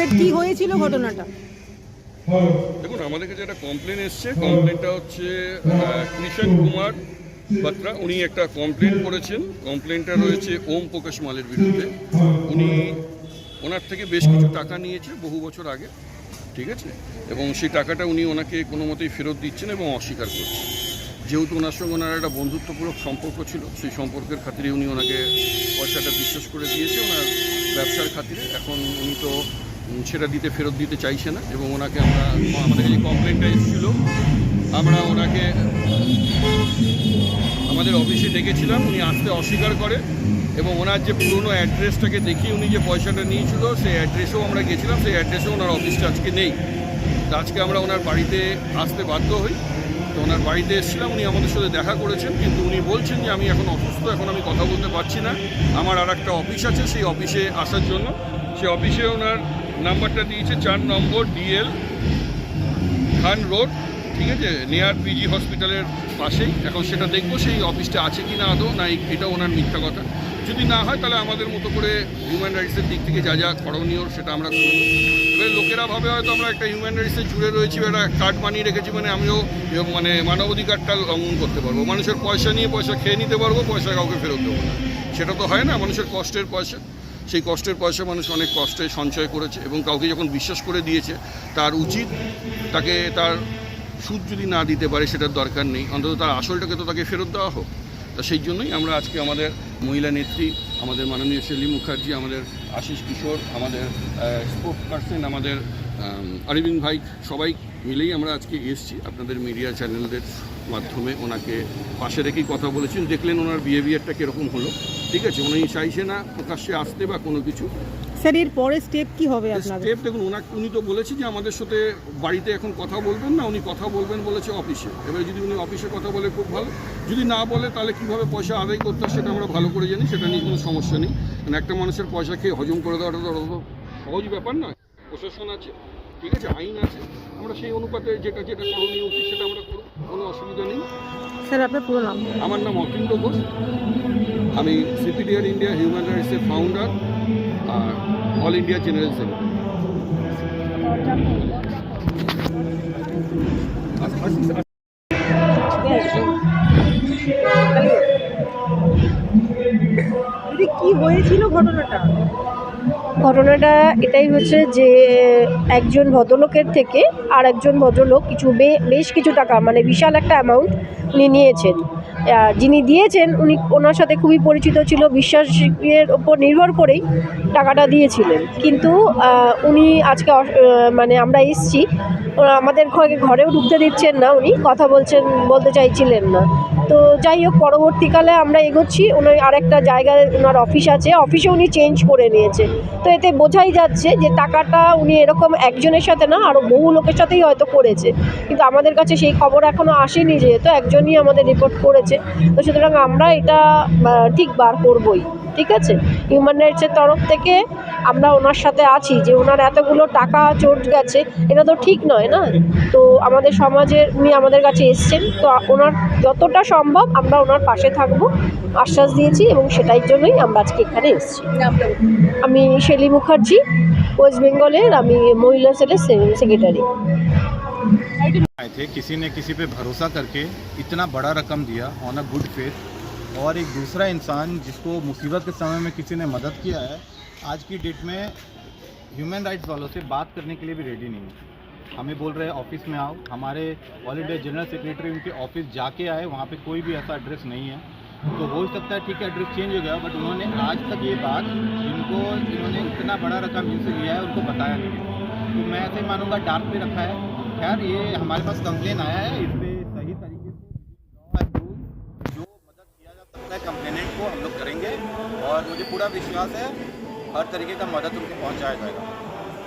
Sir কি হয়েছিল ঘটনাটা? দেখুন, আমাদের কাছে একটা কমপ্লেন এসছে। কমপ্লেনটা হচ্ছে কৃষণ কুমার বাত্রা। উনি একটা কমপ্লেন করেছেন। কমপ্লেনটা রয়েছে ওম প্রকাশ মালের বিরুদ্ধে। উনি ওনার থেকে বেশ কিছু টাকা নিয়েছে বহু বছর আগে, ঠিক আছে? এবং সেই টাকাটা উনি ওনাকে কোনো মতেই ফেরত দিচ্ছেন এবং অস্বীকার করছেন। যেহেতু ওনার সঙ্গে ওনার একটা বন্ধুত্বপূর্ণ সম্পর্ক ছিল, সেই সম্পর্কের খাতিরে উনি ওনাকে পয়সাটা বিশ্বাস করে দিয়েছে। ওনার ব্যবসার খাতিরে এখন উনি তো সেটা দিতে, ফেরত দিতে চাইছে না এবং ওনাকে আমরা, আমাদের কাছে কমপ্লেনটা এসেছিল, আমরা ওনাকে, আমাদের অফিসে ডেকেছিলাম, উনি আসতে অস্বীকার করে এবং ওনার যে পুরনো অ্যাড্রেসটাকে দেখিয়ে উনি যে পয়সাটা নিয়েছিল, সেই অ্যাড্রেসেও আমরা গেছিলাম, সেই অ্যাড্রেসেও ওনার অফিসটা আজকে নেই। আজকে আমরা ওনার বাড়িতে আসতে বাধ্য হই। তো ওনার বাড়িতে এসেছিলাম, উনি আমাদের সাথে দেখা করেছেন, কিন্তু উনি বলছেন যে আমি এখন অসুস্থ, এখন আমি কথা বলতে পারছি না। আমার আর একটা অফিস আছে, সেই অফিসে আসার জন্য। সেই অফিসে ওনার নাম্বারটা দিয়েছে চার নম্বর ডিএল খান রোড, ঠিক আছে? নিয়ার পিজি হসপিটালের পাশেই। এখন সেটা দেখব সেই অফিসটা আছে কি না আদৌ, না এটা ওনার মিথ্যা কথা। যদি না হয় তাহলে আমাদের মতো করে হিউম্যান রাইটসের দিক থেকে যা যা করণীয় সেটা আমরা করব। এবার লোকেরা ভাবে হয়তো আমরা একটা হিউম্যান রাইটসে জুড়ে রয়েছি একটা কার্ড বানিয়ে রেখেছি মানে আমিও মানে মানবাধিকারটা লঙ্ঘন করতে পারব। মানুষের পয়সা নিয়ে পয়সা খেয়ে নিতে পারব, পয়সা কাউকে ফেরত দেবো না। সেটা তো হয় না, মানুষের কষ্টের পয়সা। সেই কষ্টের পয়সা মানুষ অনেক কষ্টে সঞ্চয় করেছে এবং কাউকে যখন বিশ্বাস করে দিয়েছে তার উচিত তাকে তার সুদ যদি না দিতে পারে সেটার দরকার নেই। অন্তত তার আসলটাকে তো তাকে ফেরত দেওয়া হোক। তা সেই জন্যই আমরা আজকে আমাদের মহিলা নেত্রী আমাদের মাননীয় শেলি মুখার্জি আমাদের আশিস কিশোর আমাদের স্পোর্টস পার্সন আমাদের আম, অরবিন্দ ভাই সবাই মিলেই আমরা আজকে এসেছি আপনাদের মিডিয়া চ্যানেলদের মাধ্যমে। ওনাকে পাশে রেখেই কথা বলেছেন দেখলেন ওনার বিহেভিয়ারটা কীরকম হলো। ঠিক আছে উনি চাইছে না প্রকাশ্যে আসতে বা কোনো কিছু। স্যার এর পরে স্টেপ কি হবে আপনাদের? স্টেপ দেখুন ওনাকে উনি তো বলেছে যে আমাদের সাথে বাড়িতে এখন কথা বলবেন না উনি কথা বলবেন বলেছে অফিসে এবার যদি উনি অফিসে কথা বলে খুব ভালো। যদি না বলে তাহলে কীভাবে পয়সা আদায় করতে সেটা আমরা ভালো করে জানি সেটা নিয়ে কোনো সমস্যা নেই। কারণ একটা মানুষের পয়সা খেয়ে হজম করে দেওয়াটা তো সহজ ব্যাপার নয়। প্রশাসন আছে। ঠিক আছে আইন আছে। আমরা সেই অনুপাতে যেটা যেটা করণীয় উচিত সেটা আমরা করব কোনো অসুবিধা নেই। স্যার আপনার পুরো নাম? আমার নাম অতীন্দ্র ঘোষ। আমি সিপিডিআর ইন্ডিয়া হিউম্যান রাইটসের ফাউন্ডার আর অল ইন্ডিয়া জেনারেল সেক্রেটারি। কি হয়েছিল ঘটনাটা? ঘটনাটা এটাই হচ্ছে যে একজন ভদ্রলোকের থেকে আর একজন ভদ্রলোক কিছু বেশ কিছু টাকা মানে বিশাল একটা অ্যামাউন্ট উনি নিয়েছেন। যিনি দিয়েছেন উনি ওনার সাথে খুবই পরিচিত ছিল, বিশ্বাসের ওপর নির্ভর করেই টাকাটা দিয়েছিলেন। কিন্তু উনি আজকে মানে আমরা এসছি আমাদের ঘরে ঘরেও ঢুকতে দিচ্ছেন না উনি, কথা বলছেন, বলতে চাইছিলেন না। তো যাই হোক, পরবর্তীকালে আমরা এগোচ্ছি, উনি আরেকটা জায়গায় ওনার অফিস আছে অফিসে উনি চেঞ্জ করে নিয়েছে। তো এতে বোঝাই যাচ্ছে যে টাকাটা উনি এরকম একজনের সাথে না আরও বহু লোকের সাথেই হয়তো করেছে। কিন্তু আমাদের কাছে সেই খবর এখনও আসেনি, যেহেতু একজনই আমাদের রিপোর্ট করেছে। তো সুতরাং আমরা এটা ঠিক বার করবই। ঠিক আছে হিউম্যান রাইটসের তরফ থেকে আমরা ওনার সাথে আছি যে ওনার এতগুলো টাকা চোট গেছে এটা তো ঠিক নয় না তো আমাদের সমাজের উনি আমাদের কাছে এসছেন তো ওনার যতটা সম্ভব আমরা ওনার পাশে থাকবো আশ্বাস দিয়েছি এবং সেটাই জন্যই আমরা আজকে এখানে এসেছি আমি শেলি মুখার্জি ওয়েস্ট বেঙ্গলের আমি মহিলা সেলের সেক্রেটারি आए थे किसी ने किसी पे भरोसा करके इतना बड़ा रकम दिया ऑन अ गुड फेथ और एक दूसरा इंसान जिसको मुसीबत के समय में किसी ने मदद किया है, आज की डेट में ह्यूमन राइट्स वालों से बात करने के लिए भी रेडी नहीं है। हमें बोल रहे हैं, ऑफ़िस में आओ। हमारे इंडिया जनरल सेक्रेटरी उनके ऑफ़िस जाके आए, वहाँ पे कोई भी ऐसा एड्रेस नहीं है। तो हो सकता है, ठीक है एड्रेस चेंज हो गया बट उन्होंने आज तक ये बात जिनको इन्होंने इतना बड़ा रकम इनसे लिया है, उनको बताया नहीं तो मैं ऐसे मानूँगा, डार्क पे रखा है। खैर, ये हमारे पास कंप्लेन आया है इस पे सकता है कंप्लेनेंट को हम लोग करेंगे और मुझे पूरा विश्वास है हर तरीके का मदद उनको पहुंचाया जाएगा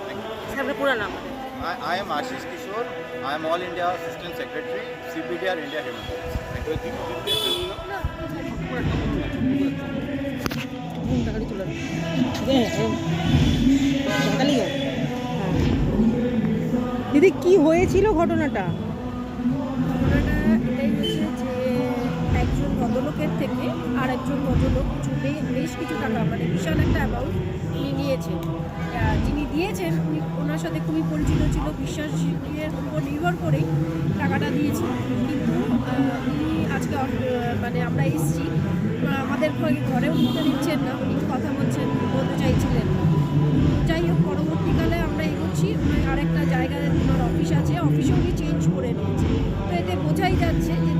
थैंक यू স্যার আপনার পুরো নাম I, I am Ashish Kishore. I am All India Assistant Secretary, CPDR India Human Rights. Thank you. টাকাটি তুলে দিদি কি হয়েছিল ঘটনাটা ঘটনাটা থেকে আর একজন ভদ্রলোক কিছু বেশ কিছু টাকা মানে বিশাল একটা অ্যামাউন্ট উনি নিয়েছেন। যিনি দিয়েছেন, উনি ওনার সাথে খুবই পরিচিত ছিল, বিশ্বাসের উপর নির্ভর করেই টাকাটা দিয়েছেন। কিন্তু উনি আজকে মানে আমরা এসেছি আমাদের ঘরে- ঢুকতে দিচ্ছেন না, উনি কথা বলছেন, বলতে চাইছিলেন। যাই হোক, পরবর্তীকালে আমরা এগোচ্ছি আরেকটা জায়গায় ওনার অফিস আছে অফিসে উনি চেঞ্জ করে নিয়েছে তো এতে বোঝাই যাচ্ছে যে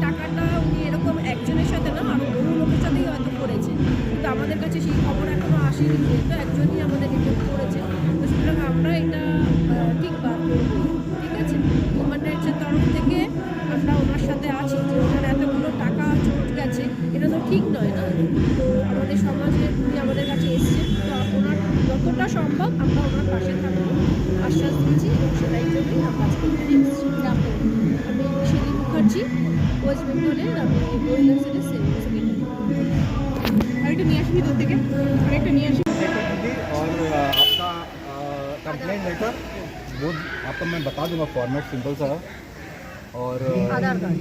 যতটা সম্ভব আমরা ওনার পাশে থাকবো আশ্বাস দিয়েছি এবং সেটাই জন্যই আমরা আজকে এখানে এসেছি আমি শিলি মুখার্জি ওয়েস্ট বেঙ্গলের আমি মহিলা সেলের সেক্রেটারি আরেকটা নিয়ে আসি ভিতর থেকে আরেকটা নিয়ে আসি और अ, आपका कंप्लेंट लेटर वो आपको मैं बता दूंगा फॉर्मेट सिंपल सा है। और अ, Aadhaar card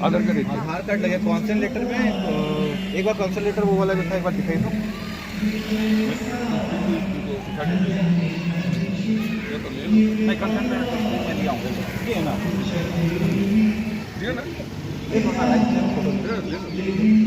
Aadhaar card Aadhaar card लगे कौनसिल लेटर में अ, एक बार कौनसिल लेटर वो वाला जो था एक बार दिखाई दो Nee, kan net eh, en die andere. Die ene. Die ene? Dit was haar eigen.